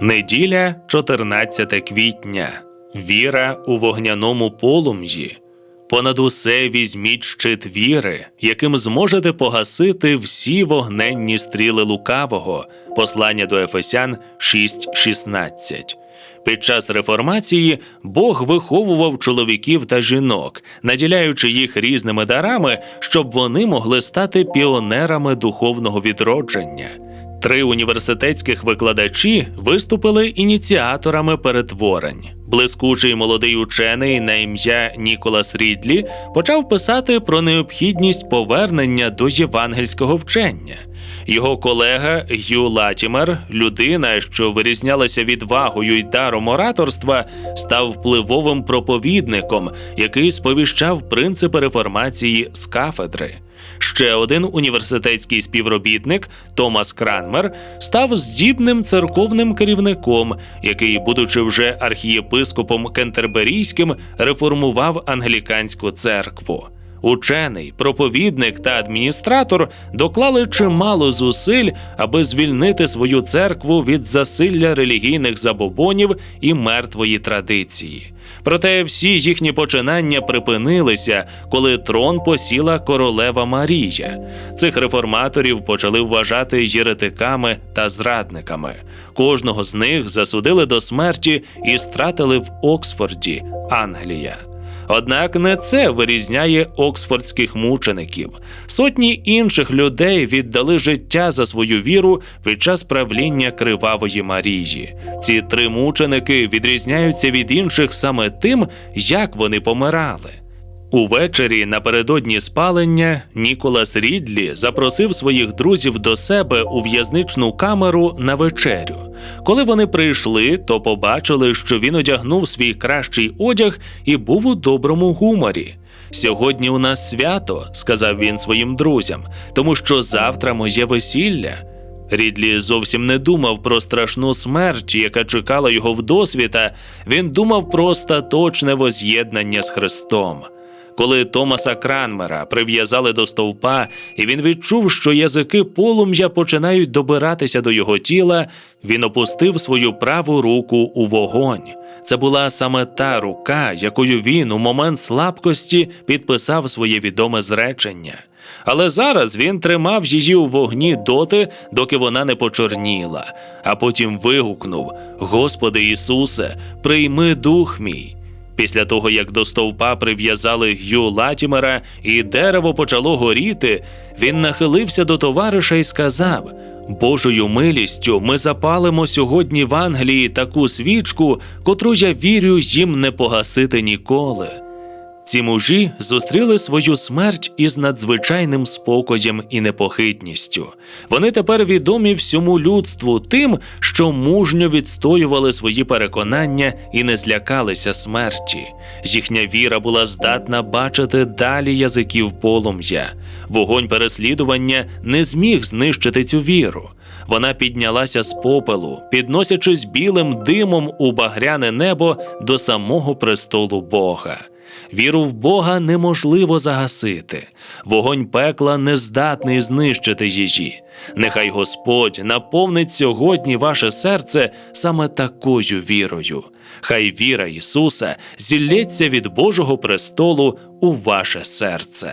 Неділя, 14 квітня. Віра у вогняному полум'ї. Понад усе візьміть щит віри, яким зможете погасити всі вогненні стріли лукавого. Послання до Ефесян 6.16. Під час реформації Бог виховував чоловіків та жінок, наділяючи їх різними дарами, щоб вони могли стати піонерами духовного відродження. Три університетських викладачі виступили ініціаторами перетворень. Блискучий молодий учений на ім'я Ніколас Рідлі почав писати про необхідність повернення до євангельського вчення. Його колега Гю Латімер, людина, що вирізнялася відвагою й даром ораторства, став впливовим проповідником, який сповіщав принципи реформації з кафедри. Ще один університетський співробітник Томас Кранмер став здібним церковним керівником, який, будучи вже архієпископом Кентерберійським, реформував англіканську церкву. Учений, проповідник та адміністратор доклали чимало зусиль, аби звільнити свою церкву від засилля релігійних забобонів і мертвої традиції. Проте всі їхні починання припинилися, коли трон посіла королева Марія. Цих реформаторів почали вважати єретиками та зрадниками. Кожного з них засудили до смерті і стратили в Оксфорді, Англія. Однак не це вирізняє оксфордських мучеників. Сотні інших людей віддали життя за свою віру під час правління Кривавої Марії. Ці три мученики відрізняються від інших саме тим, як вони помирали. Увечері напередодні спалення Ніколас Рідлі запросив своїх друзів до себе у в'язничну камеру на вечерю. Коли вони прийшли, то побачили, що він одягнув свій кращий одяг і був у доброму гуморі. Сьогодні у нас свято, сказав він своїм друзям, тому що завтра моє весілля. Рідлі зовсім не думав про страшну смерть, яка чекала його в досвіта. Він думав про остаточне воз'єднання з Христом. Коли Томаса Кранмера прив'язали до стовпа, і він відчув, що язики полум'я починають добиратися до його тіла, він опустив свою праву руку у вогонь. Це була саме та рука, якою він у момент слабкості підписав своє відоме зречення. Але зараз він тримав її у вогні доти, доки вона не почорніла, а потім вигукнув: Господи Ісусе, прийми дух мій. Після того, як до стовпа прив'язали Гю Латімера і дерево почало горіти, він нахилився до товариша і сказав: Божою милістю ми запалимо сьогодні в Англії таку свічку, котру я вірю їм не погасити ніколи. Ці мужі зустріли свою смерть із надзвичайним спокоєм і непохитністю. Вони тепер відомі всьому людству тим, що мужньо відстоювали свої переконання і не злякалися смерті. Їхня віра була здатна бачити далі язиків полум'я. Вогонь переслідування не зміг знищити цю віру. Вона піднялася з попелу, підносячись білим димом у багряне небо до самого престолу Бога. Віру в Бога неможливо загасити, вогонь пекла не здатний знищити її. Нехай Господь наповнить сьогодні ваше серце саме такою вірою. Хай віра Ісуса зілється від Божого престолу у ваше серце.